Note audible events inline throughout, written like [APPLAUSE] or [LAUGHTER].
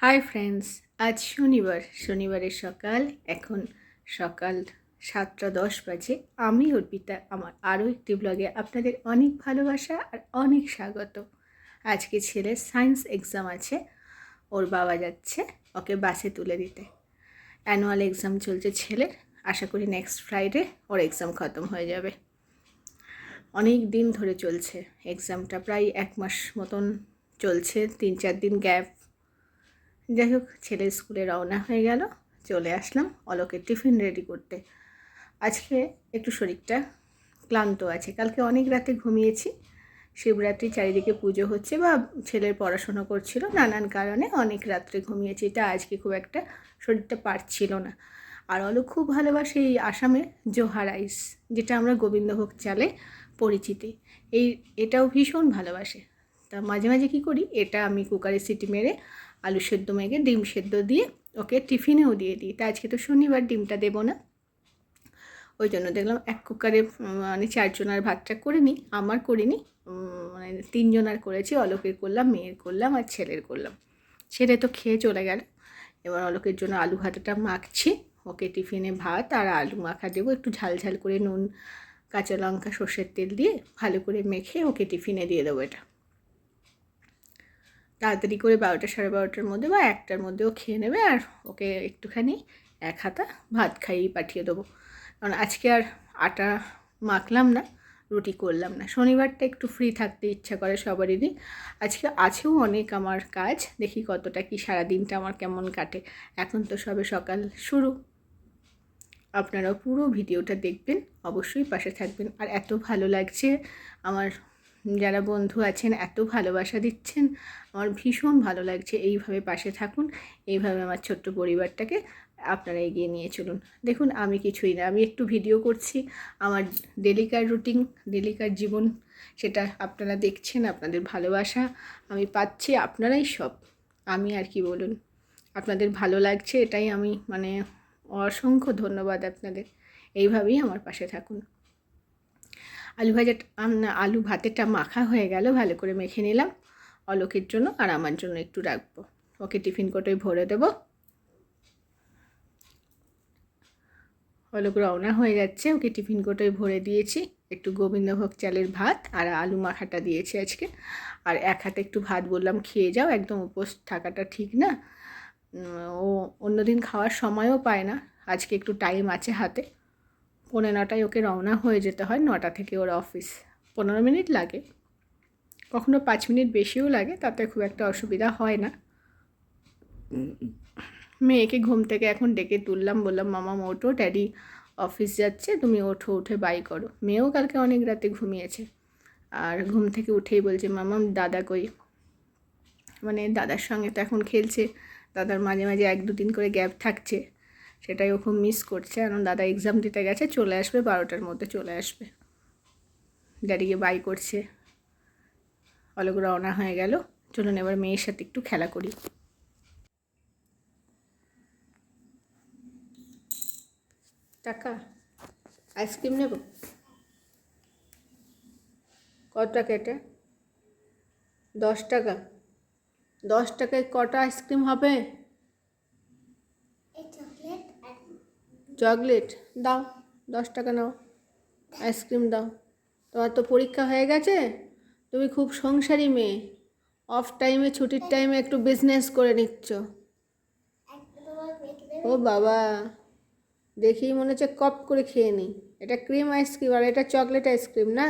Hi friends আজ শনিবার। শনিবারের সকাল। এখন সকাল সাতটা দশ বাজে। আমি অর্পিতা, আমার আরও একটি ব্লগে আপনাদের অনেক ভালোবাসা আর অনেক স্বাগত। আজকে ছেলের সায়েন্স এক্সাম আছে। ওর বাবা যাচ্ছে ওকে বাসে তুলে দিতে। অ্যানুয়াল এক্সাম চলছে ছেলের। আশা করি নেক্সট ফ্রাইডে ওর এক্সাম খতম হয়ে যাবে। অনেক দিন ধরে চলছে। এক্সামটা প্রায় এক মাস মতন চলছে। তিন চার দিন গ্যাপ যাই হোক ছেলে স্কুলে রওনা হয়ে গেল। চলে আসলাম অলোকের টিফিন রেডি করতে। আজকে একটু শরীরটা ক্লান্ত আছে। কালকে অনেক রাতে ঘুমিয়েছি। শিবরাত্রি চারিদিকে পুজো হচ্ছে বা ছেলের পড়াশোনা করছিল। নানান কারণে অনেক রাত্রে ঘুমিয়েছি। এটা আজকে খুব একটা শরীরটা পারছিল না। আর অলো খুব ভালোবাসে এই আসামের জোহা রাইস যেটা আমরা গোবিন্দভোগ চালে পরিচিতি। এই, এটাও ভীষণ ভালোবাসে। তা মাঝে মাঝে কী করি, এটা আমি কুকারে সিটি মেরে আলু সেদ্ধ মেখে ডিম সেদ্ধ দিয়ে ওকে টিফিনেও দিয়ে দিই। তা আজকে তো শনিবার, ডিমটা দেবো না। ওই জন্য দেখলাম এক কুকারে মানে চারজনার ভাতটা করে নিই। আমার করিনি মানে তিনজনার করেছি। অলোকের করলাম, মেয়ের করলাম আর ছেলের করলাম। ছেলে তো খেয়ে চলে গেল। এবার অলোকের জন্য আলু ভাতাটা মাখছি। ওকে টিফিনে ভাত আর আলু মাখা দেবো। একটু ঝাল ঝাল করে নুন, কাঁচা লঙ্কা, সর্ষের তেল দিয়ে ভালো করে মেখে ওকে টিফিনে দিয়ে দেবো এটা। তাড়াতাড়ি করে বারোটা সাড়ে বারোটার মধ্যে বা একটার মধ্যেও খেয়ে নেবে আর ওকে একটুখানি এক হাতা ভাত খাইয়ে পাঠিয়ে দেবো। কারণ আজকে আর আটা মাখলাম না, রুটি করলাম না। শনিবারটা একটু ফ্রি থাকতে ইচ্ছা করে সবারই আজকে আছেও অনেক আমার কাজ, দেখি কতটা কি সারা দিনটা আমার কেমন কাটে। এখন তো সবে সকাল শুরু। আপনারাও পুরো ভিডিওটা দেখবেন, অবশ্যই পাশে থাকবেন। আর এত ভালো লাগছে আমার যারা বন্ধু আছেন, এত ভালোবাসা দিচ্ছেন, আমার ভীষণ ভালো লাগছে। এইভাবে পাশে থাকুন, এইভাবে আমার ছোট্ট পরিবারটাকে আপনারা এগিয়ে নিয়ে চলুন। দেখুন, আমি কিছুই না, আমি একটু ভিডিও করছি। আমার ডেলিকার রুটিন, ডেলিকার জীবন, সেটা আপনারা দেখছেন, আপনাদের ভালোবাসা আমি পাচ্ছি, আপনারাই সব। আমি আর কি বলুন, আপনাদের ভালো লাগছে, এটাই আমি মানে অসংখ্য ধন্যবাদ আপনাদের। এইভাবেই আমার পাশে থাকুন। আলু ভাজাটা আলু ভাতেরটা মাখা হয়ে গেল, ভালো করে মেখে নিলাম। অলোকের জন্য আর আমার জন্য একটু রাখব। ওকে টিফিন কোটোয় ভরে দেব। অলোক রওনা হয়ে যাচ্ছে, ওকে টিফিন কোটোয় ভরে দিয়েছি। একটু গোবিন্দভোগ চালের ভাত আর আলু মাখাটা দিয়েছি আজকে। আর এক হাতে একটু ভাত বললাম, খেয়ে যাও, একদম উপোস থাকাটা ঠিক না। ও অন্যদিন খাওয়ার সময়ও পায় না। আজকে একটু টাইম আছে হাতে। পৌনে নটায় ওকে রওনা হয়ে যেতে হয় নটা থেকে ওর অফিস। পনেরো মিনিট লাগে। কখনো পাঁচ মিনিট বেশিও লাগে, তাতে খুব একটা অসুবিধা হয় না। মেয়েকে ঘুম থেকে এখন ডেকে তুললাম, বললাম, মামা ওঠো, ড্যাডি অফিস যাচ্ছে, তুমি ওঠো, উঠে বাই করো। মেয়েও কালকে অনেক রাতে ঘুমিয়েছে। আর ঘুম থেকে উঠেই বলছে, মামা, দাদা কই? মানে দাদার সঙ্গে তো এখন খেলছে, দাদার মাঝে মাঝে এক দু দিন করে গ্যাপ থাকছে। সেটাই ও খুব মিস করছে। কারণ দাদা এক্সাম দিতে গেছে, চলে আসবে বারোটার মধ্যে চলে আসবে। ড্যাডিকে বাই করছে। অলোক রওনা হয়ে গেল। চলুন এবার মেয়ের সাথে একটু খেলা করি। টাকা? আইসক্রিম নেব? কত টাকা এটা? দশ টাকা। দশ টাকায় কটা আইসক্রিম হবে? চকলেট দাও, দশ টাকা নাও, আইসক্রিম দাও। তোমার তো পরীক্ষা হয়ে গেছে, তুমি খুব সংসারী মেয়ে। অফ টাইমে ছুটির টাইমে একটু বিজনেস করে নিচ্ছ। ও বাবা, দেখেই মনে হচ্ছে কপ করে খেয়ে নিই। এটা ক্রিম আইসক্রিম আর এটা চকলেট আইসক্রিম না?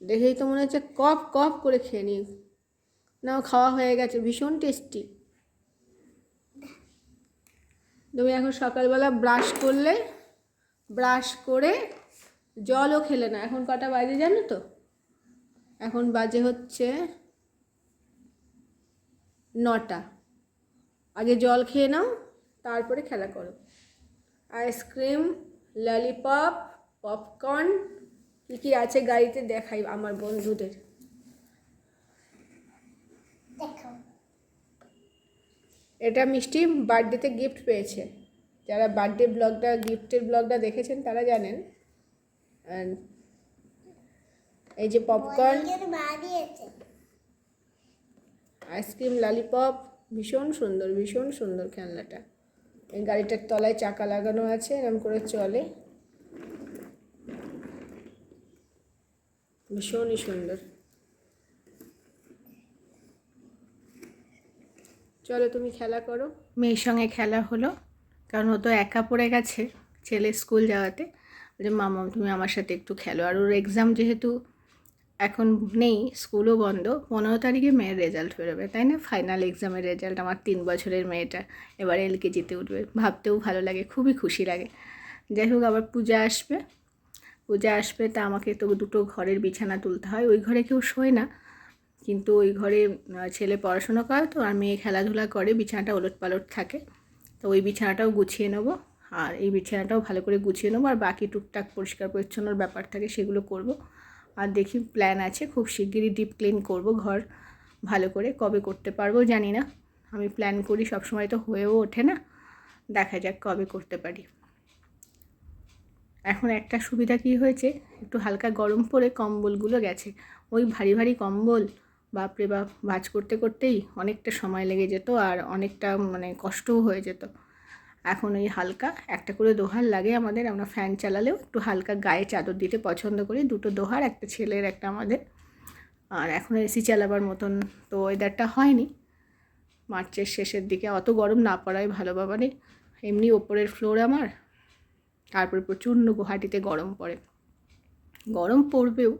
দেখেই তো মনে হচ্ছে কপ কপ করে খেয়ে নিই। নাও, খাওয়া হয়ে গেছে, ভীষণ টেস্টি তুমি এখন সকালবেলা ব্রাশ করলে, ব্রাশ করে জলও খেলে না। এখন কটা বাজে জানো তো? এখন বাজে হচ্ছে নটা। আগে জল খেয়ে নাও, তারপরে খেলা করো। আইসক্রিম ললিপপ পপকর্ন কী কী আছে গাড়িতে দেখাই আমার বন্ধুদের। এটা মিষ্টি বার্থডেতে গিফট পেয়েছে। যারা বার্থডে ব্লগটা গিফটের ব্লগটা দেখেছেন তারা জানেন। এই যে পপকর্ন আইসক্রিম ললিপপ ভীষণ সুন্দর ভীষণ সুন্দর খেলনাটা। এই গাড়িটার তলায় চাকা লাগানো আছে এরকম করে চলে। ভীষণই সুন্দর। চলো তুমি খেলা করো। মেয়ের সঙ্গে খেলা হলো, কারণ ও তো একা পড়ে গেছে ছেলে স্কুল যাওয়াতে। যে মামা, তুমি আমার সাথে একটু খেলো। আর ওর এক্সাম যেহেতু এখন নেই, স্কুলও বন্ধ, পনেরো তারিখে মেয়ের রেজাল্ট বেরোবে, তাই না? ফাইনাল এক্সামের রেজাল্ট আমার তিন বছরের মেয়েটা, এবার এলকেজিতে উঠবে। ভাবতেও ভালো লাগে, খুবই খুশি লাগে। যাই হোক, আবার পূজা আসবে। পূজা আসবে, তা আমাকে তো দুটো ঘরের বিছানা তুলতে হয়, ওই ঘরে কেউ শোয় না। কিন্তু ওই ঘরে ছেলে পড়াশোনা করে তো, আর মেয়ে খেলাধুলা করে, বিছানাটা ওলট পালট থাকে। তো ওই বিছানাটাও গুছিয়ে নেব, আর এই বিছানাটাও ভালো করে গুছিয়ে নেব, আর বাকি টুকটাক পরিষ্কার পরিচ্ছন্নর ব্যাপার থাকে সেগুলো করব। আর দেখি প্ল্যান আছে, খুব শিগগিরই ডিপ ক্লিন করব ঘর ভালো করে, কবে করতে পারব জানি না। আমি প্ল্যান করি সবসময় তো হয়েও ওঠে না, দেখা যাক কবে করতে পারি। এখন একটা সুবিধা কী হয়েছে, একটু হালকা গরম পড়ে কম্বলগুলো গেছে। ওই ভারী ভারী কম্বল বাপরে বাপ ভাজ করতে করতেই অনেকটা সময় লেগে যেত আর অনেকটা মানে কষ্টও হয়ে যেত। এখন ওই হালকা একটা করে দোহার লাগে আমাদের, আমরা ফ্যান চালালেও একটু হালকা গায়ে চাদর দিতে পছন্দ করি। দুটো দোহার, একটা ছেলের, একটা আমাদের। আর এখন এসি চালাবার মতন তো ওয়েদারটা হয়নি। মার্চের শেষের দিকে অত গরম না পড়াই ভালো বাবারে এমনি ওপরের ফ্লোর আমার, তারপরে প্রচণ্ড গুহাটিতে গরম পড়ে। গরম পড়বেও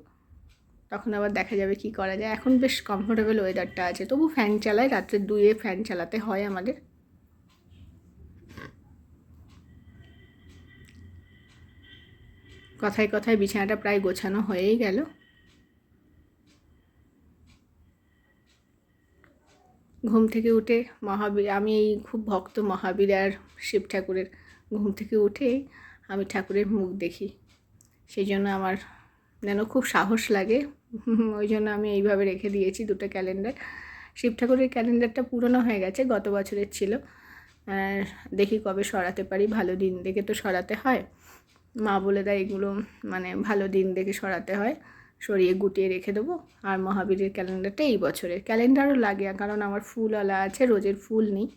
তখন আবার দেখা যাবে কি করা যায়। এখন বেশ কমফোর্টেবল ওয়েদারটা আছে। তবু ফ্যান চালাই, রাত্রে দুয়ে ফ্যান চালাতে হয় আমাদের। কথায় কথায় বিছানাটা প্রায় গোছানো হয়েই গেল। ঘুম থেকে উঠে মহাবীর, আমি এই খুব ভক্ত মহাবীর আর শিব ঠাকুরের। ঘুম থেকে উঠে আমি ঠাকুরের মুখ দেখি। সেই জন্য আমার যেন খুব সাহস লাগে [LAUGHS] ওই জন্য আমি এইভাবে রেখে দিয়েছি দুটো ক্যালেন্ডার। শিব ঠাকুরের ক্যালেন্ডারটা পুরনো হয়ে গেছে, গত বছরের ছিল। দেখি কবে সরাতে পারি, ভালো দিন দেখে তো সরাতে হয়। মা বলে দেয় এগুলো মানে ভালো দিন দেখে সরাতে হয়। সরিয়ে গুটিয়ে রেখে দেবো। আর মহাবীরের ক্যালেন্ডারটা এই বছরের। ক্যালেন্ডারও লাগে, কারণ আমার ফুলওয়ালা আছে, রোজের ফুল নেই।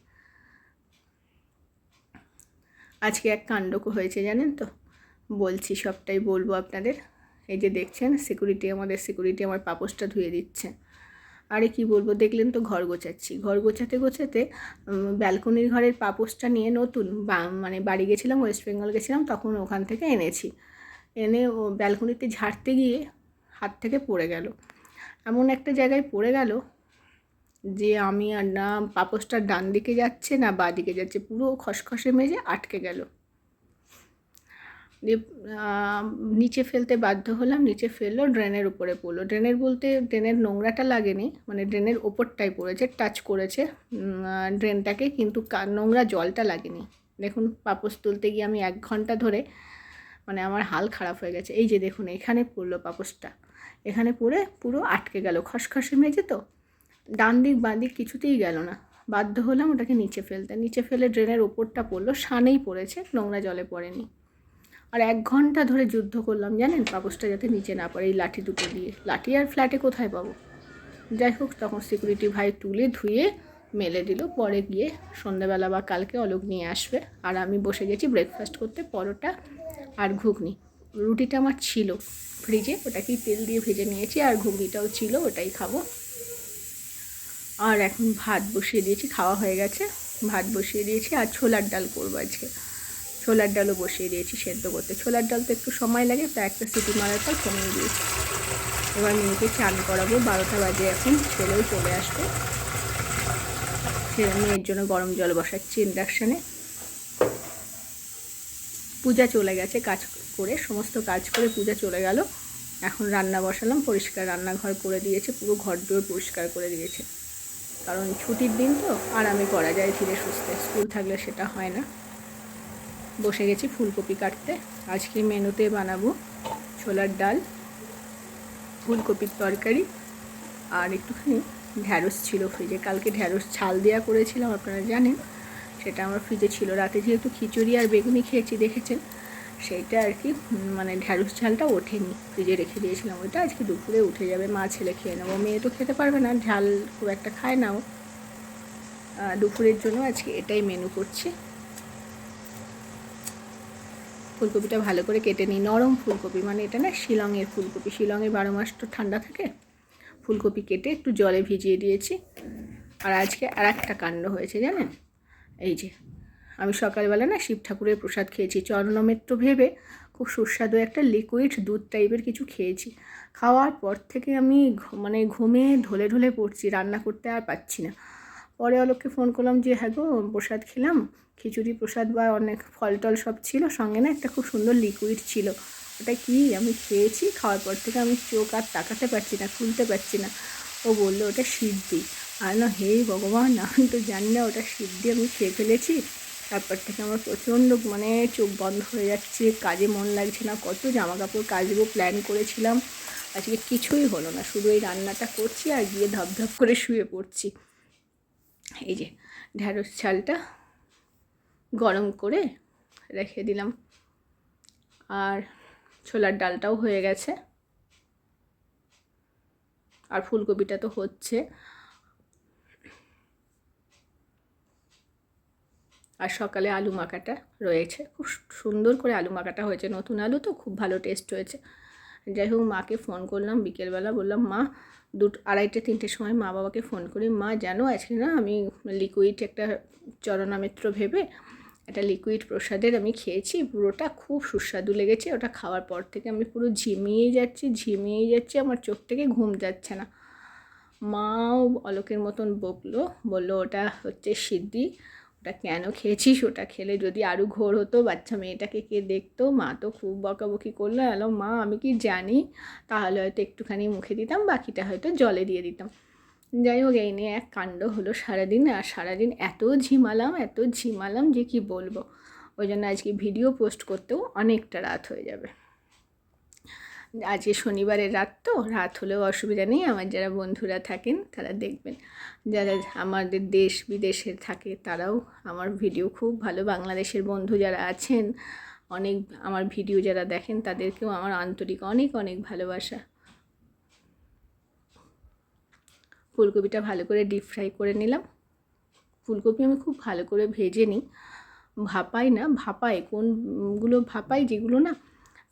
আজকে এক কাণ্ড হয়েছে জানেন তো? বলছি সবটাই বলব আপনাদের। এই যে দেখছেন সিকিউরিটি আমাদের সিকিউরিটি আমার পাপোসটা ধুয়ে দিচ্ছে। আরে কি বলব, দেখলেন তো ঘর গোছাচ্ছি। ঘর গোছাতে গোছাতে ব্যালকনির ঘরের পাপোসটা নিয়ে নতুন মানে বাড়ি গেছিলাম ওয়েস্ট বেঙ্গল গেছিলাম, তখন ওখান থেকে এনেছি। এনে ও ব্যালকনিতে ঝাড়তে গিয়ে হাত থেকে পড়ে গেল। এমন একটা জায়গায় পড়ে গেল যে আমি আর না পাপোসটা ডান দিকে যাচ্ছে না বাঁ দিকে যাচ্ছে, পুরো খসখসে মেজে আটকে গেল। দিয়ে নিচে ফেলতে বাধ্য হলাম, নিচে ফেলল, ড্রেনের উপরে পড়ল। ড্রেনের বলতে ড্রেনের নোংরাটা লাগেনি মানে ড্রেনের ওপরটাই পড়েছে টাচ করেছে। ড্রেনটাকে কিন্তু নোংরা জলটা লাগেনি। দেখুন পাপোস তুলতে গিয়ে আমি এক ঘণ্টা ধরে মানে আমার হাল খারাপ হয়ে গেছে। এই যে দেখুন, এখানে পড়ল পাপোসটা এখানে পড়ে পুরো আটকে গেল। খসখসে মেজে তো। ডান দিক, বাঁ দিক কিছুতেই গেল না। বাধ্য হলাম ওটাকে নিচে ফেলতে। নিচে ফেলে ড্রেনের ওপরটা পড়ল, সানেই পড়েছে, নোংরা জলে পড়েনি। আর এক ঘণ্টা ধরে যুদ্ধ করলাম, জানেন? পাপোসটা যাতে নিচে না পড়ে, এই লাঠি দুটো দিয়ে। লাঠি আর ফ্ল্যাটে কোথায় পাবো? যাই হোক, তখন সিকিউরিটি ভাই তুলে ধুয়ে মেলে দিল। পরে গিয়ে সন্ধ্যাবেলা বা কালকে অলোক নিয়ে আসবে। আর আমি বসে গেছি ব্রেকফাস্ট করতে, পরোটা আর ঘুগনি। রুটিটা আমার ছিল ফ্রিজে, ওটাকেই তেল দিয়ে ভেজে নিয়েছি, আর ঘুগনিটাও ছিল, ওটাই খাব। আর এখন ভাত বসিয়ে দিয়েছি, খাওয়া হয়ে গেছে। ভাত বসিয়ে দিয়েছি, আর ছোলার ডাল করব আজকে। ছোলার ডালও বসিয়ে দিয়েছি, সেদ্ধ করতে। ছোলার ডাল তো একটু সময় লাগে তাই একটা সিটি মারার পর কমিয়ে দিয়েছি। এবার মেয়েকে চান করাবো, বারোটা বাজে এখন, ছেলেও চলে আসবে। ছেলে মেয়ের জন্য গরম জল বসাচ্ছি ইন্ডাকশানে। পূজা চলে গেছে, কাজ করে, সমস্ত কাজ করে পূজা চলে গেল। এখন রান্না বসালাম, পরিষ্কার রান্নাঘর করে দিয়েছে, পুরো ঘর দুয়ার পরিষ্কার করে দিয়েছে। কারণ ছুটির দিন তো, আরামে করা যায় ধীরে সুস্থে, স্কুল থাকলে সেটা হয় না। বসে গেছি ফুলকপি কাটতে। আজকে মেনুতে বানাবো ছোলার ডাল, ফুলকপির তরকারি আর একটুখানি ঢ্যাঁড়স ছিল ফ্রিজে। কালকে ঢ্যাঁড়স ছাল দেওয়া করেছিলাম, আপনারা জানেন। সেটা আমার ফ্রিজে ছিল। রাতে যেহেতু খিচুড়ি আর বেগুনি খেয়েছি, দেখেছেন? সেইটা আর কি মানে ঢ্যাঁড়স ঝালটা ওঠেনি। ফ্রিজে রেখে দিয়েছিলাম ওইটা আজকে দুপুরে উঠে যাবে, মা ছেলে খেয়ে নেব। মেয়ে তো খেতে পারবে না, ঝাল খুব একটা খায় না ও। দুপুরের জন্য আজকে এটাই মেনু করছি। ফুলকপিটা ভালো করে কেটে নিই। নরম ফুলকপি মানে এটা না শিলংয়ের ফুলকপি। শিলংয়ে বারো মাস তো ঠান্ডা থাকে। ফুলকপি কেটে একটু জলে ভিজিয়ে দিয়েছি। আর আজকে আর একটা কাণ্ড হয়েছে, জানেন? এই যে, আমি সকালবেলা না শিব ঠাকুরের প্রসাদ খেয়েছি। চরণমিত্র ভেবে খুব সুস্বাদু একটা লিকুইড দুধ টাইপের কিছু খেয়েছি। খাওয়ার পর থেকে আমি মানে ঘুমে ঢলে ঢলে পড়ছি। রান্না করতে আর পাচ্ছি না। পরে অলোককে ফোন করলাম যে হ্যাঁ গো, প্রসাদ খেলাম। খিচুড়ি, প্রসাদ বা অনেক ফল টল সব ছিল। সঙ্গে না একটা খুব সুন্দর লিকুইড ছিল। ওটা কি? আমি খেয়েছি। খাওয়ার পর থেকে আমি চোখ আর তাকাতে পারছি না, খুলতে পারছি না। ও বলল, ওটা সিদ্ধি। আর না, হে ভগবান, আমি তো জানি না ওটা সিদ্ধি। আমি খেয়ে ফেলেছি। তারপর থেকে আমার প্রচণ্ড মানে চোখ বন্ধ হয়ে যাচ্ছে। কাজে মন লাগছে না। কত জামা কাপড় কাচবো প্ল্যান করেছিলাম। আজকে কিছুই হলো না। শুধু এই রান্নাটা করছি আর গিয়ে ধপধপ করে শুয়ে পড়ছি। এই যে ঢ্যাঁড়স চালটা গরম করে রেখে দিলাম। আর ছোলার ডালটাও হয়ে গেছে। আর ফুলকপিটা তো হচ্ছে। আর সকালে আলু মাখাটা রয়েছে। খুব সুন্দর করে আলু মাখাটা হয়েছে। নতুন আলু তো খুব ভালো টেস্ট হয়েছে। যাই হোক মাকে ফোন করলাম, বিকেলবেলা বললাম, মা, দুটো, আড়াইটে তিনটের সময় মা বাবাকে ফোন করি। মা, জানো, আজকে না আমি লিকুইড একটা চরণামিত্র ভেবে একটা লিকুইড প্রসাদের আমি খেয়েছি। পুরোটা খুব সুস্বাদু লেগেছে। ওটা খাওয়ার পর থেকে আমি পুরো ঝিমিয়ে যাচ্ছি ঝিমিয়ে যাচ্ছি। আমার চোখ থেকে ঘুম যাচ্ছে না। মাও অলোকের মতন বকলো, বলল, ওটা হচ্ছে সিদ্ধি। ওটা কেন খেয়েছিস? ওটা খেলে যদি আরও ঘোর হতো, বাচ্চা মেয়েটাকে কে দেখতো? মা তো খুব বকাবকি করল, এলো, মা, আমি কি জানি? তাহলে হয়তো একটুখানি মুখে দিতাম, বাকিটা হয়তো জলে দিয়ে দিতাম। যাই হোক, এই নিয়ে এক কাণ্ড হলো সারাদিন, আর সারাদিন এত ঝিমালাম এত ঝিমালাম যে কি বলব? ওই জন্য আজকে ভিডিও পোস্ট করতেও অনেকটা রাত হয়ে যাবে। আজকে শনিবারের রাত তো, রাত হলেও অসুবিধা নেই। আমার যারা বন্ধুরা থাকেন, তারা দেখবেন। যারা আমাদের দেশ বিদেশের থাকে, তারাও আমার ভিডিও খুব ভালো। বাংলাদেশের বন্ধু যারা আছেন, অনেক আমার ভিডিও যারা দেখেন, তাদেরকেও আমার আন্তরিক অনেক অনেক ভালোবাসা। ফুলকপিটা ভালো করে ডিপ ফ্রাই করে নিলাম। ফুলকপি আমি খুব ভালো করে ভেজে নিই। ভাপাই না, ভাপাই। কোনগুলো ভাপাই, যেগুলো না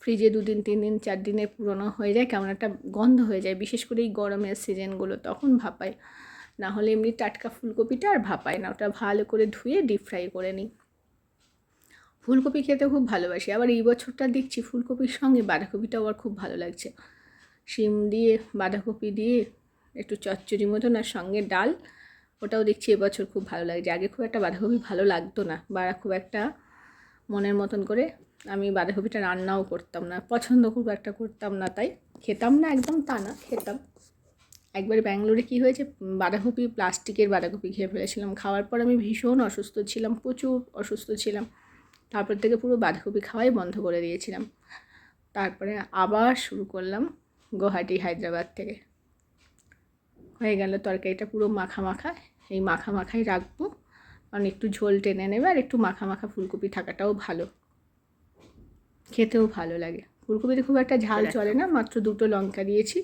ফ্রিজে দুদিন তিন দিন চার দিনের পুরনো হয়ে যায়, কেমন একটা গন্ধ হয়ে যায়। বিশেষ করে এই গরমের সিজনগুলো তখন ভাপাই না হলে এমনি টাটকা ফুলকপিটা আর ভাপাই না, ওটা ভালো করে ধুয়ে ডিপ ফ্রাই করে নিই। ফুলকপি খেতে খুব ভালোবাসি। আবার এই বছরটা দেখছি ফুলকপির সঙ্গে বাঁধাকপিটাও আবার খুব ভালো লাগছে। শিম দিয়ে, বাঁধাকপি দিয়ে, একটু চচ্চড়ি মতন আর সঙ্গে ডাল, ওটাও দেখছি এবছর খুব ভালো লাগছে। আগে খুব একটা বাঁধাকপি ভালো লাগতো না। বা খুব একটা মনের মতন করে আমি বাঁধাকপিটা রান্নাও করতাম না, পছন্দ খুব একটা করতাম না, তাই খেতাম না একদম তা না, খেতাম। একবার ব্যাঙ্গালোরে কী হয়েছে, বাঁধাকপি, প্লাস্টিকের বাঁধাকপি খেয়ে ফেলেছিলাম, খাওয়ার পর আমি ভীষণ অসুস্থ ছিলাম, প্রচুর অসুস্থ ছিলাম। তারপর থেকে পুরো বাঁধাকপি খাওয়াই বন্ধ করে দিয়েছিলাম। তারপরে আবার শুরু করলাম গুয়াহাটি, হায়দ্রাবাদ থেকে। হয়ে গেল তরকারিটা পুরো মাখা মাখা এই মাখা মাখাই রাখব। কারণ একটু ঝোল টেনে নেবে আর একটু মাখা মাখা ফুলকপি থাকাটাও ভালো। খেতেও ভালো লাগে। ফুলকপিতে খুব একটা ঝাল চলে না মাত্র দুটো লঙ্কা দিয়েছি।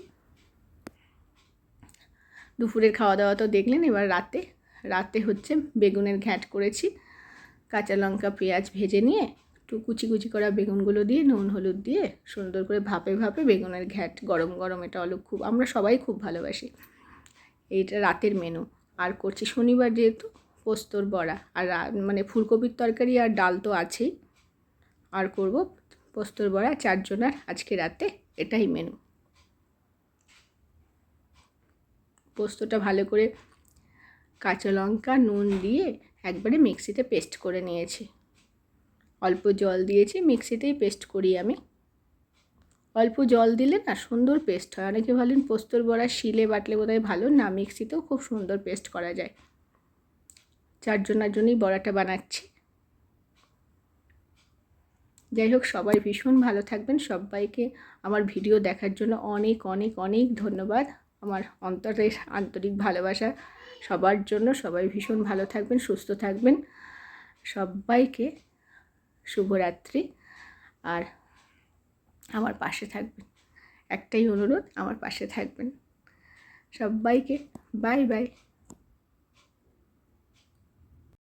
দুপুরের খাওয়া দাওয়া তো দেখলেন এবার রাতে। রাতে হচ্ছে বেগুনের ঘ্যাঁট করেছি কাঁচা লঙ্কা পেঁয়াজ ভেজে নিয়ে একটু কুচি কুচি করা বেগুনগুলো দিয়ে নুন হলুদ দিয়ে সুন্দর করে ভাপে ভাপে বেগুনের ঘ্যাট গরম গরম এটা হলো খুব আমরা সবাই খুব ভালোবাসি। এইটা রাতের মেনু আর করছি শনিবার যেহেতু পোস্তর বড়া। আর মানে ফুলকপির তরকারি আর ডাল তো আছেই। আর করব পোস্তর বড়া, চারজনার আজকে রাতে এটাই মেনু পোস্তটা ভালো করে কাঁচা লঙ্কা, নুন দিয়ে একবারে মিক্সিতে পেস্ট করে নিয়েছি। অল্প জল দিয়েছি, মিক্সিতেই পেস্ট করি আমি। অল্প জল দিলে না সুন্দর পেস্ট হয়। অনেকে ভাবেন পোস্তর বড়া শিলে বাটলে বোধহয় ভালো, না মিক্সিতেও খুব সুন্দর পেস্ট করা যায়। চারজনের জন্যই বড়াটা বানাচ্ছি। যাই হোক, সবাই ভীষণ ভালো থাকবেন। সবাইকে আমার ভিডিও দেখার জন্য অনেক অনেক অনেক ধন্যবাদ। আমার অন্তরের আন্তরিক ভালোবাসা সবার জন্য। সবাই ভীষণ ভালো থাকবেন, সুস্থ থাকবেন। সবাইকে শুভরাত্রি। আর আমার পাশে থাকবেন। একটাই অনুরোধ, আমার পাশে থাকবেন। সবাইকে বাই বাই।